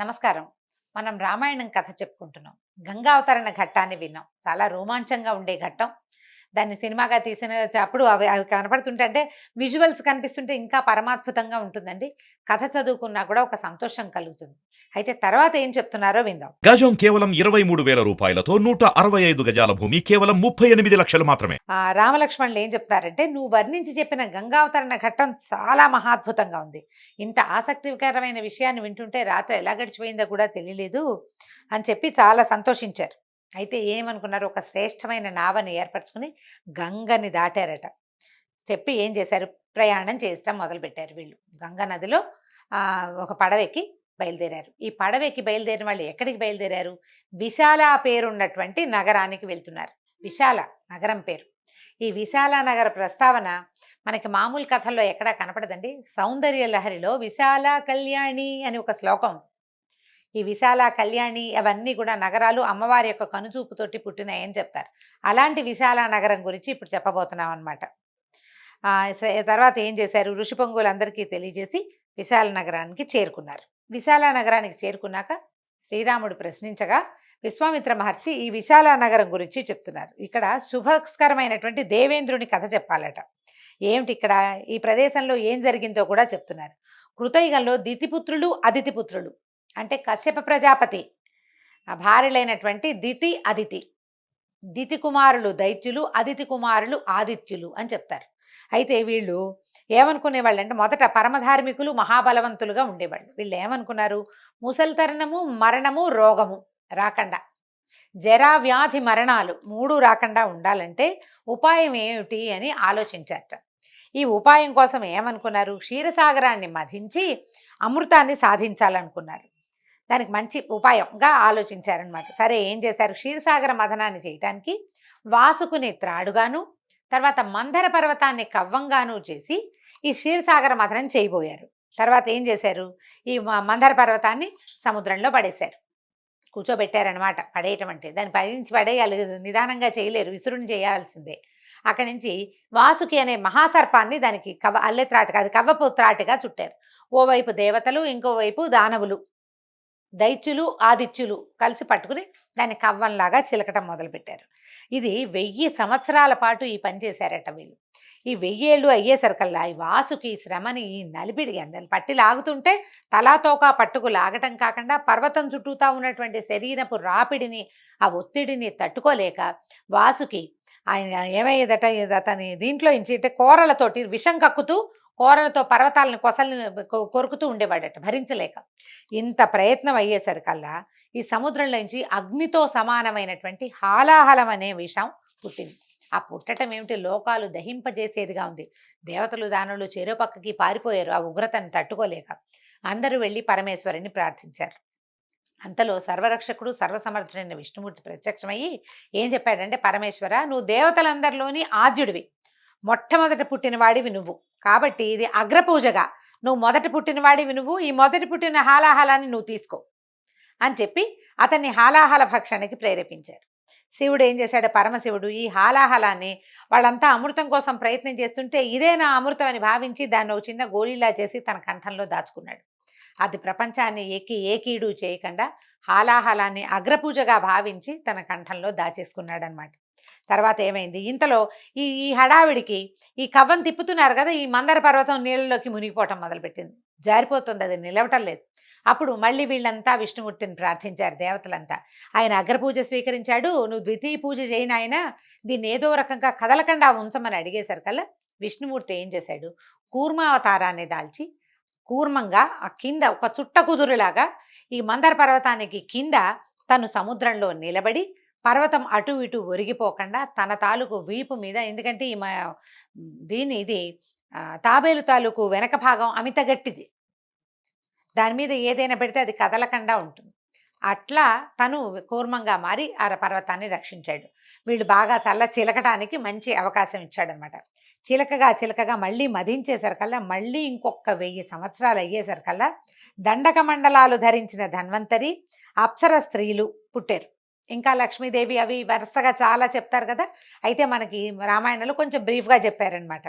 నమస్కారం. మనం రామాయణం కథ చెప్పుకుంటున్నాం. గంగా అవతరణ ఘట్టాన్ని విన్నాం. చాలా రోమాంచంగా ఉండే ఘట్టం. దాన్ని సినిమాగా తీసిన అప్పుడు అవి అవి కనపడుతుంటే అంటే విజువల్స్ కనిపిస్తుంటే ఇంకా పరమాద్భుతంగా ఉంటుందండి. కథ చదువుకున్నా కూడా ఒక సంతోషం కలుగుతుంది. అయితే తర్వాత ఏం చెప్తున్నారో విందాం. గజం కేవలం ఇరవై మూడు వేల రూపాయలతో నూట అరవై ఐదు గజాల భూమి కేవలం ముప్పై ఎనిమిది లక్షలు మాత్రమే. ఆ రామలక్ష్మణులు ఏం చెప్తారంటే నువ్వు వర్ణించి చెప్పిన గంగావతరణ ఘట్టం చాలా మహాద్భుతంగా ఉంది. ఇంత ఆసక్తికరమైన విషయాన్ని వింటుంటే రాత్రి ఎలా గడిచిపోయిందో కూడా తెలియలేదు అని చెప్పి చాలా సంతోషించారు. అయితే ఏమనుకున్నారు? ఒక శ్రేష్టమైన నావని ఏర్పరచుకుని గంగని దాటారట. చెప్పి ఏం చేశారు? ప్రయాణం చేయటం మొదలుపెట్టారు వీళ్ళు. గంగా నదిలో ఒక పడవెక్కి బయలుదేరారు. ఈ పడవెక్కి బయలుదేరిన వాళ్ళు ఎక్కడికి బయలుదేరారు? విశాల పేరున్నటువంటి నగరానికి వెళ్తున్నారు. విశాల నగరం పేరు. ఈ విశాల నగర ప్రస్తావన మనకి మామూలు కథల్లో ఎక్కడా కనపడదండి. సౌందర్య లహరిలో విశాల కళ్యాణి అని ఒక శ్లోకం ఉంది. ఈ విశాల కళ్యాణి అవన్నీ కూడా నగరాలు అమ్మవారి యొక్క కనుచూపుతోటి పుట్టినాయని చెప్తారు. అలాంటి విశాల నగరం గురించి ఇప్పుడు చెప్పబోతున్నాం అనమాట తర్వాత ఏం చేశారు? ఋషి పొంగులందరికీ తెలియజేసి విశాల నగరానికి చేరుకున్నారు. విశాల నగరానికి చేరుకున్నాక శ్రీరాముడు ప్రశ్నించగా విశ్వామిత్ర మహర్షి ఈ విశాల నగరం గురించి చెప్తున్నారు. ఇక్కడ శుభస్కరమైనటువంటి దేవేంద్రుని కథ చెప్పాలట. ఏమిటి ఇక్కడ? ఈ ప్రదేశంలో ఏం జరిగిందో కూడా చెప్తున్నారు. కృతయుగంలో దితిపుత్రులు అదితిపుత్రులు. అంటే కశ్యప ప్రజాపతి ఆ భార్యలైనటువంటి దితి అదితి. దితి కుమారులు దైత్యులు అదితి కుమారులు ఆదిత్యులు అని చెప్తారు. అయితే వీళ్ళు ఏమనుకునేవాళ్ళు అంటే మొదట పరమధార్మికులు మహాబలవంతులుగా ఉండేవాళ్ళు. వీళ్ళు ఏమనుకున్నారు? ముసలితరణము మరణము రోగము రాకుండా. జరా వ్యాధి మరణాలు మూడు రాకుండా ఉండాలంటే ఉపాయం ఏమిటి అని ఆలోచించారట. ఈ ఉపాయం కోసం ఏమనుకున్నారు? క్షీరసాగరాన్ని మధించి అమృతాన్ని సాధించాలనుకున్నారు. దానికి మంచి ఉపాయంగా ఆలోచించారనమాట సరే ఏం చేశారు? క్షీరసాగర మథనాన్ని చేయటానికి వాసుకుని త్రాడుగాను తర్వాత మందర పర్వతాన్ని కవ్వంగాను చేసి ఈ క్షీరసాగర మథనం చేయబోయారు. తర్వాత ఏం చేశారు? ఈ మందర పర్వతాన్ని సముద్రంలో పడేశారు. కూర్చోబెట్టారనమాట పడేయటం అంటే దాన్ని పైనుంచి పడేయాలి నిదానంగా చేయలేరు విసురుని చేయాల్సిందే. అక్కడి నుంచి వాసుకి అనే మహాసర్పాన్ని దానికి కవ అల్లె త్రాటగా అది కవ్వపు త్రాటగా చుట్టారు. ఓవైపు దేవతలు ఇంకోవైపు దానవులు. దైత్యులు ఆదిత్యులు కలిసి పట్టుకుని దాన్ని కవ్వంలాగా చిలకటం మొదలుపెట్టారు. ఇది వెయ్యి సంవత్సరాల పాటు ఈ పని చేశారట వీళ్ళు. ఈ వెయ్యేళ్ళు అయ్యేసరికల్లా ఈ వాసుకి ఈ శ్రమని ఈ నలిపిడి అందరి పట్టి లాగుతుంటే తలాతోక పట్టుకు లాగటం కాకుండా పర్వతం చుట్టూతా ఉన్నటువంటి శరీరపు రాపిడిని ఆ ఒత్తిడిని తట్టుకోలేక వాసుకి ఆయన ఏమయ్యేదట? అతని దీంట్లో ఇంచి అంటే కూరలతోటి విషం కక్కుతూ కూరలతో పర్వతాలను కొసలను కొ- కొరుకుతూ ఉండేవాడట భరించలేక. ఇంత ప్రయత్నం అయ్యేసరికల్లా ఈ సముద్రంలోంచి అగ్నితో సమానమైనటువంటి హాలాహలం అనే విషం పుట్టింది. ఆ పుట్టటం ఏమిటి? లోకాలు దహింపజేసేదిగా ఉంది. దేవతలు దానులు చెరో పక్కకి పారిపోయారు. ఆ ఉగ్రతను తట్టుకోలేక అందరూ వెళ్ళి పరమేశ్వరుని ప్రార్థించారు. అంతలో సర్వరక్షకుడు సర్వసమర్థుడైన విష్ణుమూర్తి ప్రత్యక్షమయ్యి ఏం చెప్పాడంటే పరమేశ్వర నువ్వు దేవతలందరిలోని ఆద్యుడివి. మొట్టమొదట పుట్టినవాడివి నువ్వు. కాబట్టి ఇది అగ్రపూజగా. నువ్వు మొదట పుట్టినవాడివి నువ్వు ఈ మొదటి పుట్టిన హాలాహలాన్ని నువ్వు తీసుకో అని చెప్పి అతన్ని హాలాహల భక్షణకి ప్రేరేపించారు. శివుడు ఏం చేశాడు? పరమశివుడు ఈ హాలాహలాన్ని వాళ్ళంతా అమృతం కోసం ప్రయత్నం చేస్తుంటే ఇదే నా అమృతం అని భావించి దాన్ని ఒక చిన్న గోళీలా చేసి తన కంఠంలో దాచుకున్నాడు. అది ప్రపంచాన్ని ఏకి ఏకీడు చేయకుండా హాలాహలాన్ని అగ్రపూజగా భావించి తన కంఠంలో దాచేసుకున్నాడనమాట తర్వాత ఏమైంది? ఇంతలో ఈ ఈ హడావిడికి ఈ కవ్వం తిప్పుతున్నారు కదా! ఈ మందర పర్వతం నీళ్ళలోకి మునిగిపోవటం మొదలుపెట్టింది. జారిపోతుంది అది నిలవటం లేదు. అప్పుడు మళ్ళీ వీళ్ళంతా విష్ణుమూర్తిని ప్రార్థించారు దేవతలంతా. ఆయన అగ్రపూజ స్వీకరించాడు నువ్వు ద్వితీయ పూజ చేయని ఆయన దీన్ని ఏదో రకంగా కదలకుండా ఉంచమని అడిగేసరికల్లా విష్ణుమూర్తి ఏం చేశాడు? కూర్మావతారాన్ని దాల్చి కూర్మంగా ఆ కింద ఒక చుట్ట కుదురులాగా ఈ మందర పర్వతానికి కింద తను సముద్రంలో నిలబడి పర్వతం అటు ఇటు ఒరిగిపోకుండా తన తాలూకు వీపు మీద ఎందుకంటే ఈ మ- దీని ఇది తాబేలు తాలూకు వెనక భాగం అమిత గట్టిది. దాని మీద ఏదైనా పెడితే అది కదలకుండా ఉంటుంది. అట్లా తను కూర్మంగా మారి ఆ పర్వతాన్ని రక్షించాడు. వీళ్ళు బాగా చల్ల చిలకటానికి మంచి అవకాశం ఇచ్చాడనమాట చిలకగా చిలకగా మళ్ళీ మదించేసరికల్లా మళ్ళీ ఇంకొక వెయ్యి సంవత్సరాలు అయ్యేసరికల్లా దండక మండలాలు ధరించిన ధన్వంతరి అప్సర స్త్రీలు పుట్టారు. ఇంకా లక్ష్మీదేవి అవి వరుసగా చాలా చెప్తారు కదా! అయితే మనకి రామాయణంలో కొంచెం బ్రీఫ్గా చెప్పారనమాట.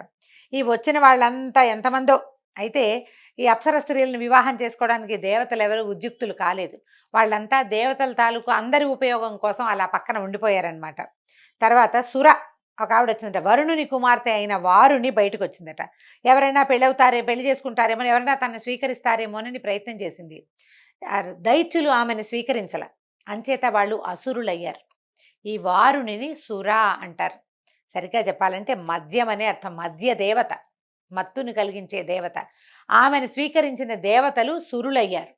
ఈ వచ్చిన వాళ్ళంతా ఎంతమందో. అయితే ఈ అప్సర స్త్రీలను వివాహం చేసుకోవడానికి దేవతలు ఎవరు? ఉద్యుక్తులు కాలేదు. వాళ్ళంతా దేవతల తాలూకు అందరి ఉపయోగం కోసం అలా పక్కన ఉండిపోయారనమాట. తర్వాత సుర ఒక ఆవిడ వచ్చిందట వరుణుని కుమార్తె అయిన వారుని బయటకు వచ్చిందట ఎవరైనా పెళ్ళవుతారే పెళ్ళి చేసుకుంటారేమో ఎవరైనా తనను స్వీకరిస్తారేమోనని ప్రయత్నం చేసింది. దైత్యులు ఆమెను స్వీకరించల. అంచేత వాళ్ళు అసురులయ్యారు. ఈ వారునిని సురా అంటారు. సరిగ్గా చెప్పాలంటే మద్యం అనే అర్థం. మద్య దేవత. మత్తుని కలిగించే దేవత. ఆమెను స్వీకరించిన దేవతలు సురులయ్యారు.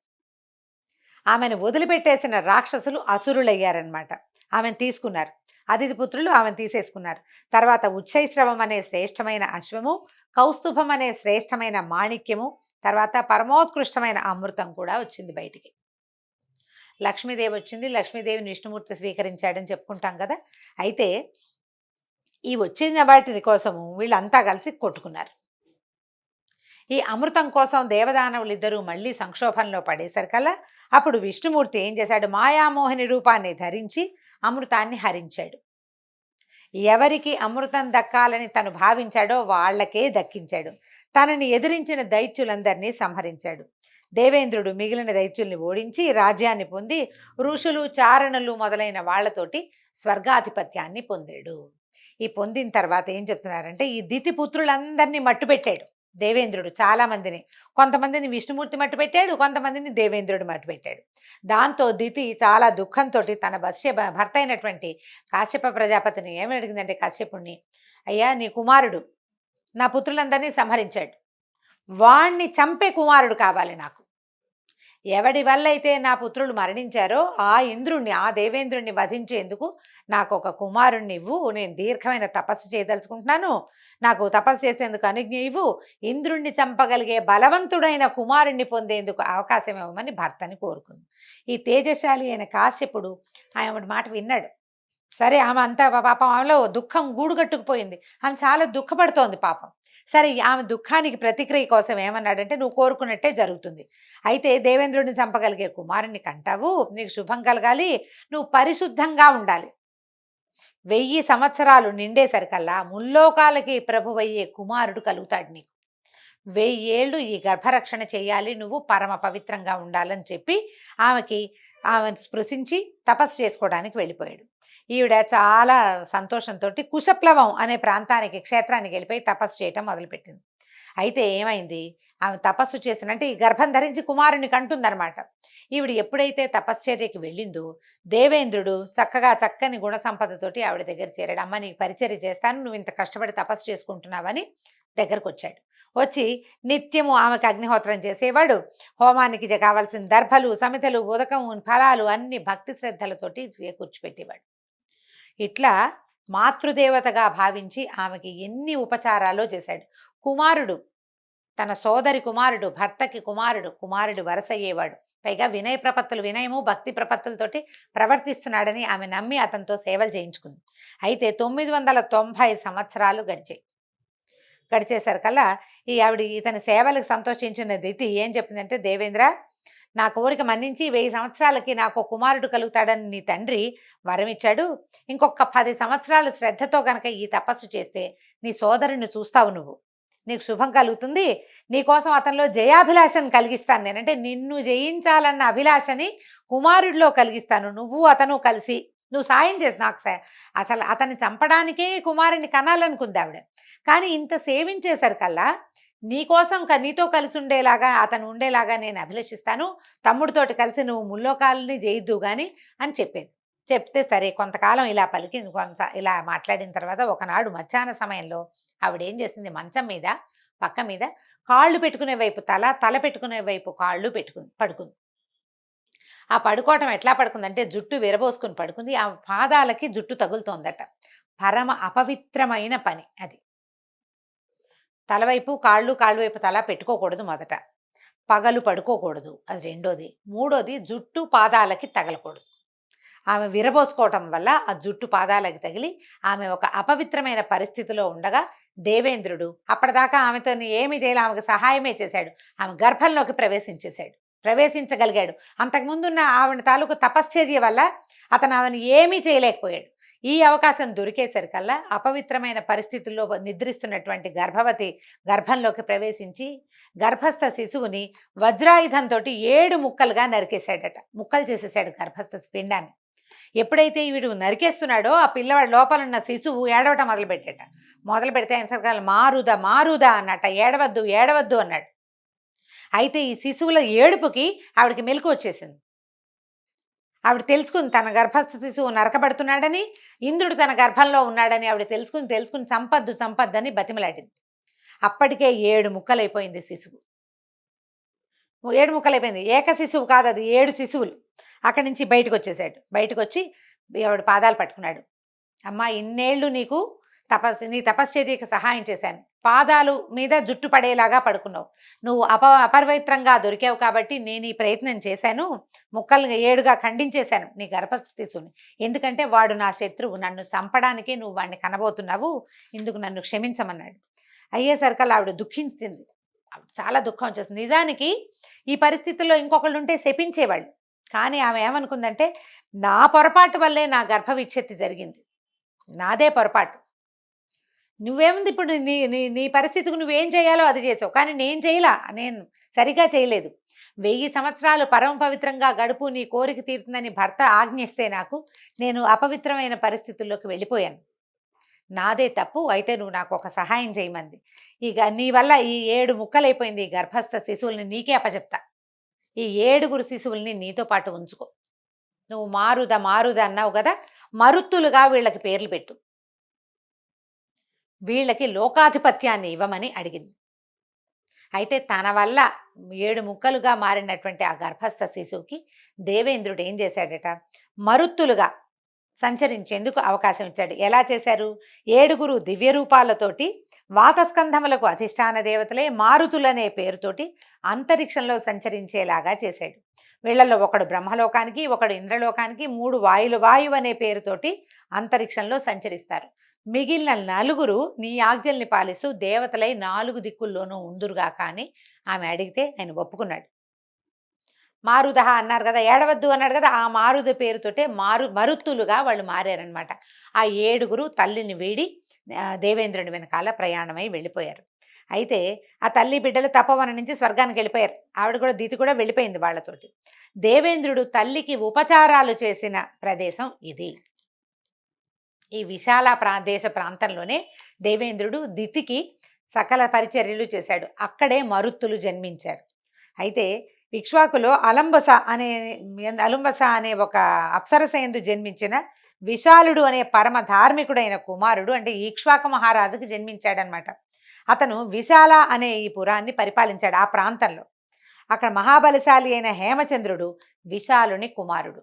ఆమెను వదిలిపెట్టేసిన రాక్షసులు అసురులయ్యారనమాట ఆమెను తీసుకున్నారు. అతిథి పుత్రులు ఆమెను తీసేసుకున్నారు. తర్వాత ఉచ్చైశ్రవం అనే శ్రేష్టమైన అశ్వము కౌస్తుభం అనే శ్రేష్టమైన మాణిక్యము తర్వాత పరమోత్కృష్టమైన అమృతం కూడా వచ్చింది బయటికి. లక్ష్మీదేవి వచ్చింది. లక్ష్మీదేవిని విష్ణుమూర్తి స్వీకరించాడని చెప్పుకుంటాం కదా! అయితే ఈ వచ్చిన వాటి కోసము వీళ్ళంతా కలిసి కొట్టుకున్నారు. ఈ అమృతం కోసం దేవదానవులు ఇద్దరూ మళ్ళీ సంక్షోభంలో పడేసరికల్లా అప్పుడు విష్ణుమూర్తి ఏం చేశాడు? మాయామోహిని రూపాన్ని ధరించి అమృతాన్ని హరించాడు. ఎవరికి అమృతం దక్కాలని తను భావించాడో వాళ్ళకే దక్కించాడు. తనని ఎదిరించిన దైత్యులందరినీ సంహరించాడు. దేవేంద్రుడు మిగిలిన దైత్యుల్ని ఓడించి రాజ్యాన్ని పొంది ఋషులు చారణులు మొదలైన వాళ్ళతోటి స్వర్గాధిపత్యాన్ని పొందాడు. ఈ పొందిన తర్వాత ఏం చెప్తున్నారంటే ఈ దితి పుత్రులందరినీ మట్టు పెట్టాడు. దేవేంద్రుడు చాలా మందిని కొంతమందిని విష్ణుమూర్తి మట్టు పెట్టాడు కొంతమందిని దేవేంద్రుడు మట్టు పెట్టాడు. దాంతో దితి చాలా దుఃఖంతో తన భర్ష భర్త అయినటువంటి కాశ్యప ప్రజాపతిని ఏమి అడిగిందంటే కాశ్యపుణ్ణి అయ్యా నీ కుమారుడు నా పుత్రులందరినీ సంహరించాడు. వాణ్ణి చంపే కుమారుడు కావాలి నాకు. ఎవడి వల్ల అయితే నా పుత్రులు మరణించారో ఆ ఇంద్రుణ్ణి ఆ దేవేంద్రుణ్ణి వధించేందుకు నాకు ఒక కుమారుణ్ణి ఇవ్వు. నేను దీర్ఘమైన తపస్సు చేయదలుచుకుంటున్నాను. నాకు తపస్సు చేసేందుకు అనుజ్ఞ ఇవ్వు. ఇంద్రుణ్ణి చంపగలిగే బలవంతుడైన కుమారుణ్ణి పొందేందుకు అవకాశం ఇవ్వమని భర్తని కోరుకుంది. ఈ తేజశాలి అయిన కాశ్యపుడు ఆయన మాట విన్నాడు. సరే ఆమె అంతా పాపం ఆమెలో దుఃఖం గూడుగట్టుకుపోయింది. ఆమె చాలా దుఃఖపడుతోంది పాపం. సరే ఆమె దుఃఖానికి ప్రతిక్రియ కోసం ఏమన్నాడంటే నువ్వు కోరుకున్నట్టే జరుగుతుంది. అయితే దేవేంద్రుడిని చంపగలిగే కుమారుని కంటావు నీకు శుభం కలగాలి నువ్వు పరిశుద్ధంగా ఉండాలి. వెయ్యి సంవత్సరాలు నిండేసరికల్లా ముల్లోకాలకి ప్రభువయ్యే కుమారుడు కలుగుతాడు నీకు. వెయ్యేళ్ళు ఈ గర్భరక్షణ చేయాలి నువ్వు పరమ పవిత్రంగా ఉండాలని చెప్పి ఆమెకి ఆమె స్పృశించి తపస్సు చేసుకోవడానికి వెళ్ళిపోయాడు. ఈవిడ చాలా సంతోషంతో కుశప్లవం అనే ప్రాంతానికి క్షేత్రానికి వెళ్ళిపోయి తపస్సు చేయటం మొదలుపెట్టింది. అయితే ఏమైంది? ఆమె తపస్సు చేసినంటే ఈ గర్భం ధరించి కుమారుని కంటుందనమాట ఈవిడ ఎప్పుడైతే తపశ్చర్యకి వెళ్ళిందో దేవేంద్రుడు చక్కగా చక్కని గుణ సంపదతోటి ఆవిడ దగ్గర చేరాడు. అమ్మ నీకు పరిచర్య చేస్తాను నువ్వు ఇంత కష్టపడి తపస్సు చేసుకుంటున్నావని దగ్గరకు వచ్చాడు వచ్చి నిత్యము ఆమెకు అగ్నిహోత్రం చేసేవాడు. హోమానికి కావాల్సిన దర్భలు సమితలు ఉదకం ఫలాలు అన్ని భక్తి శ్రద్ధలతోటి కూర్చిపెట్టేవాడు ఇట్లా మాతృదేవతగా భావించి ఆమెకి ఎన్ని ఉపచారాలో చేశాడు. కుమారుడు తన సోదరి కుమారుడు భర్తకి కుమారుడు కుమారుడు వరసయ్యేవాడు పైగా వినయ ప్రపత్తులు వినయము భక్తి ప్రపత్తులతోటి ప్రవర్తిస్తున్నాడని ఆమె నమ్మి అతనితో సేవలు చేయించుకుంది. అయితే తొమ్మిది వందల తొంభై సంవత్సరాలు గడిచాయి. గడిచేసరికల్లా ఈ ఆవిడ ఇతని సేవలకు సంతోషించిన దితి ఏం చెప్పిందంటే దేవేంద్ర నా కోరిక మన్నించి వెయ్యి సంవత్సరాలకి నాకు కుమారుడు కలుగుతాడని నీ తండ్రి వరమిచ్చాడు. ఇంకొక పది సంవత్సరాలు శ్రద్ధతో గనక ఈ తపస్సు చేస్తే నీ సోదరుని చూస్తావు నువ్వు. నీకు శుభం కలుగుతుంది. నీకోసం అతనిలో జయాభిలాషను కలిగిస్తాను నేనంటే నిన్ను జయించాలన్న అభిలాషని కుమారుడిలో కలిగిస్తాను. నువ్వు అతను కలిసి నువ్వు సాయం చేసి నాకు అసలు అతన్ని చంపడానికే కుమారుని కనాలనుకుంది ఆవిడ. కానీ ఇంత సేవించేసరికల్లా నీకోసం నీతో కలిసి ఉండేలాగా అతను ఉండేలాగా నేను అభిలషిస్తాను. తమ్ముడితోటి కలిసి నువ్వు ముల్లోకాలని జయిద్దు కానీ అని చెప్పేది. చెప్తే సరే కొంతకాలం ఇలా పలికి కొంత ఇలా మాట్లాడిన తర్వాత ఒకనాడు మధ్యాహ్న సమయంలో ఆవిడ ఏం చేసింది మంచం మీద పక్క మీద కాళ్ళు పెట్టుకునే వైపు తల తల పెట్టుకునే వైపు కాళ్ళు పెట్టుకుంది పడుకుంది. ఆ పడుకోవటం ఎట్లా పడుకుందంటే జుట్టు విరబోసుకుని పడుకుంది. ఆ పాదాలకి జుట్టు తగులుతోందట. పరమ అపవిత్రమైన పని అది. తలవైపు కాళ్ళు కాళ్ళు వైపు తల పెట్టుకోకూడదు మొదట. పగలు పడుకోకూడదు. అది రెండోది. మూడోది జుట్టు పాదాలకి తగలకూడదు. ఆమె విరబోసుకోవటం వల్ల ఆ జుట్టు పాదాలకి తగిలి ఆమె ఒక అపవిత్రమైన పరిస్థితిలో ఉండగా దేవేంద్రుడు అప్పటిదాకా ఆమెతో ఏమి చేయాలి. ఆమెకు సహాయమే చేశాడు. ఆమె గర్భంలోకి ప్రవేశించేశాడు. ప్రవేశించగలిగాడు. అంతకుముందున్న ఆవిడ తాలూకు తపశ్చర్య వల్ల అతను ఆమెను ఏమీ చేయలేకపోయాడు. ఈ అవకాశం దొరికేసరికల్లా అపవిత్రమైన పరిస్థితుల్లో నిద్రిస్తున్నటువంటి గర్భవతి గర్భంలోకి ప్రవేశించి గర్భస్థ శిశువుని వజ్రాయుధంతో ఏడు ముక్కలుగా నరికేశాడట. ముక్కలు చేసేసాడు గర్భస్థ పిండాన్ని. ఎప్పుడైతే వీడు నరికేస్తున్నాడో ఆ పిల్లవాడు లోపల ఉన్న శిశువు ఏడవటం మొదలుపెట్టాట. మొదలు పెడితే ఆయన సరికాల మారుదా మారుదా అన్నట ఏడవద్దు ఏడవద్దు అన్నాడు. అయితే ఈ శిశువుల ఏడుపుకి ఆవిడకి మెలకు వచ్చేసింది. ఆవిడ తెలుసుకుని తన గర్భస్థ శిశువు నరకబడుతున్నాడని ఇంద్రుడు తన గర్భంలో ఉన్నాడని ఆవిడ తెలుసుకుని తెలుసుకుని చంపద్దు చంపద్దని బతిమలాడింది. అప్పటికే ఏడు ముక్కలైపోయింది శిశువు. ఏడు ముక్కలైపోయింది. ఏక శిశువు కాదు అది ఏడు శిశువులు. అక్కడి నుంచి బయటకు వచ్చేసాడు బయటకు వచ్చి ఆవిడ పాదాలు పట్టుకున్నాడు. అమ్మా ఇన్నేళ్ళు నీకు తపస్సు నీ తపశ్చర్యకు సహాయం చేశాను. పాదాలు మీద జుట్టు పడేలాగా పడుకున్నావు. నువ్వు అప అపవిత్రంగా దొరికావు కాబట్టి నేను ఈ ప్రయత్నం చేశాను. ముక్కలు ఏడుగా ఖండించేశాను నీ గర్భస్థితిని ఎందుకంటే వాడు నా శత్రువు. నన్ను చంపడానికే నువ్వు వాడిని కనబోతున్నావు. ఇందుకు నన్ను క్షమించమన్నాడు. అయ్యేసరికల్ ఆవిడ దుఃఖించింది. చాలా దుఃఖం వచ్చేసింది. నిజానికి ఈ పరిస్థితుల్లో ఇంకొకళ్ళు ఉంటే శపించేవాళ్ళు. కానీ ఆమె ఏమనుకుందంటే నా పొరపాటు వల్లే నా గర్భ విచ్ఛెత్తి జరిగింది. నాదే పొరపాటు. నువ్వేముంది ఇప్పుడు నీ నీ నీ పరిస్థితికి నువ్వేం చేయాలో అది చేసావు. కానీ నేను చేయలా. నేను సరిగా చేయలేదు. వెయ్యి సంవత్సరాలు పరమ పవిత్రంగా గడుపు నీ కోరిక తీరుతుందని భర్త ఆజ్ఞిస్తే నాకు నేను అపవిత్రమైన పరిస్థితుల్లోకి వెళ్ళిపోయాను. నాదే తప్పు అయితే నువ్వు నాకు ఒక సహాయం చేయమంది. ఇక నీ వల్ల ఈ ఏడు ముక్కలైపోయింది ఈ గర్భస్థ శిశువుల్ని నీకే అప్పచెప్తా ఈ ఏడుగురు శిశువుల్ని నీతో పాటు ఉంచుకో. నువ్వు మారుదా మారుదా అన్నావు కదా మరుత్తులుగా వీళ్ళకి పేర్లు పెట్టు. వీళ్ళకి లోకాధిపత్యాన్ని ఇవ్వమని అడిగింది. అయితే తన వల్ల ఏడు ముక్కలుగా మారినటువంటి ఆ గర్భస్థ శిశువుకి దేవేంద్రుడు ఏం చేశాడట? మరుత్తులుగా సంచరించేందుకు అవకాశం ఇచ్చాడు. ఎలా చేశారు? ఏడుగురు దివ్య రూపాలతోటి వాతస్కంధములకు అధిష్టాన దేవతలే మారుతులనే పేరుతోటి అంతరిక్షంలో సంచరించేలాగా చేశాడు. వీళ్ళల్లో ఒకడు బ్రహ్మలోకానికి ఒకడు ఇంద్రలోకానికి మూడు వాయులు వాయువు అనే పేరుతోటి అంతరిక్షంలో సంచరిస్తారు. మిగిలిన నలుగురు నీ ఆజ్ఞల్ని పాలిస్తూ దేవతలై నాలుగు దిక్కుల్లోనూ ఉందురుగా కానీ ఆమె అడిగితే ఆయన ఒప్పుకున్నాడు. మారుదహ అన్నారు కదా ఏడవద్దు అన్నాడు కదా ఆ మారుద పేరుతోటే మారు మరుత్తులుగా వాళ్ళు మారారనమాట ఆ ఏడుగురు తల్లిని వీడి దేవేంద్రుని వెనకాల ప్రయాణమై వెళ్ళిపోయారు. అయితే ఆ తల్లి బిడ్డలు తపవన నుంచి స్వర్గానికి వెళ్ళిపోయారు. ఆవిడ కూడా దితి కూడా వెళ్ళిపోయింది వాళ్ళతోటి. దేవేంద్రుడు తల్లికి ఉపచారాలు చేసిన ప్రదేశం ఇది. ఈ విశాల ప్రా దేశ ప్రాంతంలోనే దేవేంద్రుడు దితికి సకల పరిచర్యలు చేశాడు. అక్కడే మరుత్తులు జన్మించారు. అయితే ఇక్ష్వాకులో అలంబస అనే అలంబస అనే ఒక అప్సరసయందు జన్మించిన విశాలుడు అనే పరమ ధార్మికుడైన కుమారుడు అంటే ఈక్ష్వాక మహారాజుకి జన్మించాడనమాట అతను విశాల అనే ఈ పురాన్ని పరిపాలించాడు ఆ ప్రాంతంలో. అక్కడ మహాబలిశాలి అయిన హేమచంద్రుడు విశాలుని కుమారుడు.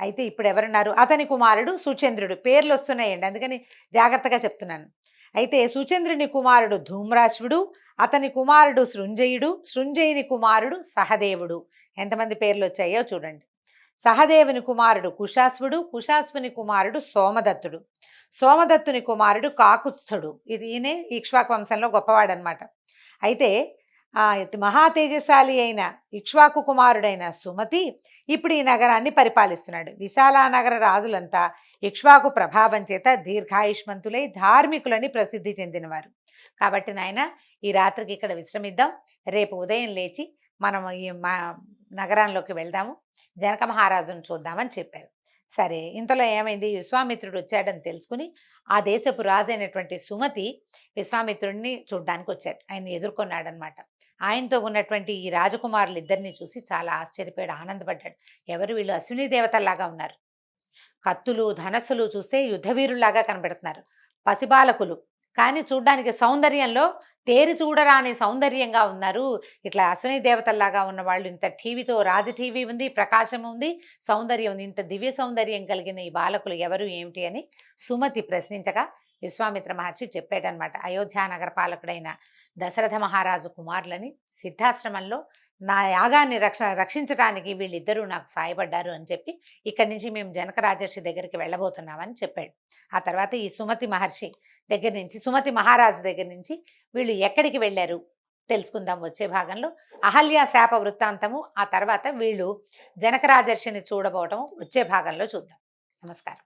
అయితే ఇప్పుడు ఎవరున్నారు అతని కుమారుడు సుచంద్రుడు. పేర్లు వస్తున్నాయండి. అందుకని జాగ్రత్తగా చెప్తున్నాను. అయితే సుచంద్రుని కుమారుడు ధూమ్రాశ్వుడు అతని కుమారుడు సృంజయుడు సృంజయుని కుమారుడు సహదేవుడు. ఎంతమంది పేర్లు వచ్చాయో చూడండి. సహదేవుని కుమారుడు కుశాశ్వుడు కుశాశ్వుని కుమారుడు సోమదత్తుడు. సోమదత్తుని కుమారుడు కాకుత్స్థుడు ఇది ఈయనే ఇక్ష్వాక వంశంలో గొప్పవాడనమాట అయితే మహా తేజశాలి అయిన ఇక్ష్వాకు కుమారుడైన సుమతి ఇప్పుడు ఈ నగరాన్ని పరిపాలిస్తున్నాడు. విశాలా నగర రాజులంతా ఇక్ష్వాకు ప్రభావం చేత దీర్ఘాయుష్మంతులై ధార్మికులని ప్రసిద్ధి చెందినవారు. కాబట్టి నాయన ఈ రాత్రికి ఇక్కడ విశ్రమిద్దాం. రేపు ఉదయం లేచి మనం ఈ మా నగరంలోకి వెళ్దాము. జనక మహారాజును చూద్దామని చెప్పారు. సరే ఇంతలో ఏమైంది? విశ్వామిత్రుడు వచ్చాడని తెలుసుకుని ఆ దేశపు రాజు అయినటువంటి సుమతి విశ్వామిత్రుడిని చూడ్డానికి వచ్చాడు ఆయన ఎదుర్కొన్నాడనమాట ఆయనతో ఉన్నటువంటి ఈ రాజకుమారులు ఇద్దరిని చూసి చాలా ఆశ్చర్యపోయాడు ఆనందపడ్డాడు. ఎవరు వీళ్ళు? అశ్విని దేవతల్లాగా ఉన్నారు. కత్తులు ధనస్సులు చూస్తే యుద్ధవీరుల్లాగా కనబడుతున్నారు. పసిబాలకులు. కానీ చూడ్డానికి సౌందర్యంలో తేరి చూడరాని సౌందర్యంగా ఉన్నారు. ఇట్లా అశ్విని దేవతల్లాగా ఉన్న వాళ్ళు ఇంత టీవీతో రాజ టీవీ ఉంది ప్రకాశం ఉంది సౌందర్యం ఉంది. ఇంత దివ్య సౌందర్యం కలిగిన ఈ బాలకులు ఎవరు ఏమిటి అని సుమతి ప్రశ్నించగా విశ్వామిత్ర మహర్షి చెప్పాడనమాట అయోధ్య నగర పాలకుడైన దశరథ మహారాజు కుమారులని సిద్ధాశ్రమంలో నా యాగాన్ని రక్ష రక్షించడానికి వీళ్ళిద్దరూ నాకు సాయపడ్డారు అని చెప్పి ఇక్కడి నుంచి మేము జనక రాజర్షి దగ్గరికి వెళ్ళబోతున్నామని చెప్పాడు. ఆ తర్వాత ఈ సుమతి మహర్షి దగ్గర నుంచి సుమతి మహారాజు దగ్గర నుంచి వీళ్ళు ఎక్కడికి వెళ్ళారు తెలుసుకుందాం వచ్చే భాగంలో అహల్య శాప వృత్తాంతము ఆ తర్వాత వీళ్ళు జనక రాజర్షిని చూడబోవటం వచ్చే భాగంలో చూద్దాం. నమస్కారం.